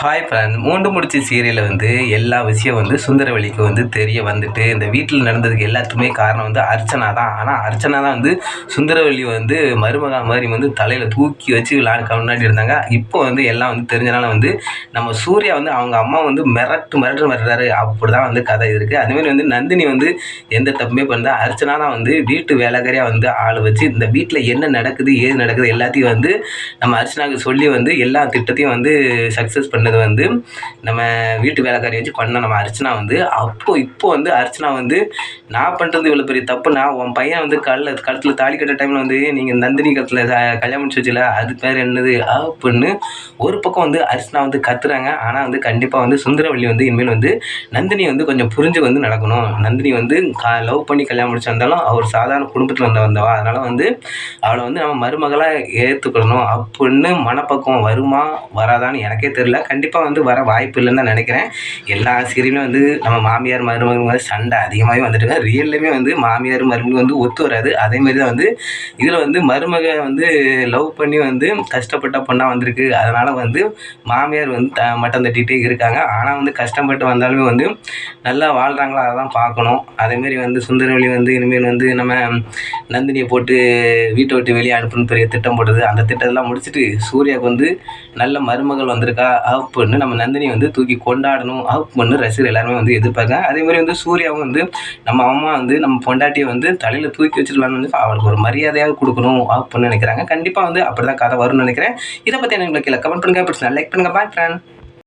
Hi friend மூண்டு முடிச்சு சீரியலில் வந்து எல்லா விஷயம் வந்து சுந்தரவழிக்கு வந்து தெரிய வந்துட்டு இந்த வீட்டில் நடந்ததுக்கு எல்லாத்துக்குமே காரணம் வந்து அர்ச்சனா தான். ஆனால் அர்ச்சனா தான் வந்து சுந்தரவழி வந்து மருமகா மாதிரி வந்து தலையில் தூக்கி வச்சு விளாண்டு முன்னாடி இருந்தாங்க. இப்போ வந்து எல்லாம் வந்து தெரிஞ்சனால வந்து நம்ம சூர்யா வந்து அவங்க அம்மா வந்து மிரட்டு மிரட்டு மிரட்டுறாரு. அப்படி தான் வந்து கதை இருக்குது அதுமாரி வந்து நந்தினி வந்து எந்த தப்புமே பண்ணல. அர்ச்சனா தான் வந்து வீட்டு வேலைக்காரியாக வந்து ஆள் வச்சு இந்த வீட்டில் என்ன நடக்குது ஏது நடக்குது எல்லாத்தையும் வந்து நம்ம அர்ச்சனாவுக்கு சொல்லி வந்து எல்லா திட்டத்தையும் வந்து சக்ஸஸ் பண்ண அப்படின்றது வந்து நம்ம வீட்டு வேலைக்காரி வச்சு பண்ண நம்ம அர்ச்சனா வந்து அப்போ இப்போ வந்து அர்ச்சனா வந்து நான் பண்ணுறது இவ்வளோ பெரிய தப்பு நான் உன் பையன் வந்து கல்ல கழுத்தில் தாலி கட்ட டைமில் வந்து நீங்கள் நந்தினி கழுத்தில் கல்யாணம் முடிச்சு வச்சுல அது பேர் என்னது? அப்படின்னு ஒரு பக்கம் வந்து அர்ச்சனா வந்து கத்துறாங்க. ஆனால் வந்து கண்டிப்பாக வந்து சுந்தரவள்ளி வந்து இனிமேல் வந்து நந்தினி வந்து கொஞ்சம் புரிஞ்சு வந்து நடக்கணும். நந்தினி வந்து லவ் பண்ணி கல்யாணம் முடிச்சு வந்தாலும் அவர் சாதாரண குடும்பத்தில் வந்த வந்தவா? அதனால் வந்து அவளை வந்து நம்ம மருமகளாக ஏற்றுக்கணும் அப்படின்னு மனப்பக்குவம் வருமா வராதான்னு எனக்கே தெரில கண்டிப்பாக கண்டிப்பாக வந்து வர வாய்ப்பு இல்லைன்னு தான் நினைக்கிறேன். எல்லா சீரியலும் வந்து நம்ம மாமியார் மருமகன் வந்து சண்டை அதிகமாகவே வந்துட்டு ரியல்லையுமே வந்து மாமியார் மருமகள் வந்து ஒத்து வராது. அதேமாரி தான் வந்து இதில் வந்து மருமக வந்து லவ் பண்ணி வந்து கஷ்டப்பட்ட பொண்ணாக வந்திருக்கு. அதனால் வந்து மாமியார் வந்து த மட்டம் தட்டிகிட்டே இருக்காங்க. ஆனால் வந்து கஷ்டப்பட்டு வந்தாலுமே வந்து நல்லா வாழ்கிறாங்களா அதை தான் பார்க்கணும் அதேமாரி வந்து சுந்தரவழி வந்து இனிமேல் வந்து நம்ம நந்தினியை போட்டு வீட்டை விட்டு வெளியே அனுப்பணும்னு பெரிய திட்டம் போட்டது. அந்த திட்டத்தெல்லாம் முடிச்சுட்டு சூர்யாவுக்கு வந்து நல்ல மருமகள் வந்திருக்கா அப்படின்னு நம்ம நந்தினியை வந்து தூக்கி கொண்டாடணும் அப்படின்னு ரசிகர் எல்லாருமே வந்து எதிர்பார்க்காங்க அதே மாதிரி வந்து சூர்யாவும் வந்து நம்ம அம்மா வந்து நம்ம பொண்டாட்டியை வந்து தலையில் தூக்கி வச்சிருக்கலாம்னு வந்து அவளுக்கு ஒரு மரியாதையாக கொடுக்கணும் அப்படின்னு நினைக்கிறாங்க. கண்டிப்பாக வந்து அப்படி தான் கதை வரும்னு நினைக்கிறேன். இதை பற்றி எனக்கு கீழே கமெண்ட் பண்ணுங்கள் பிடிச்சி லைக் பண்ணுங்கள் பாய் ஃப்ரெண்ட்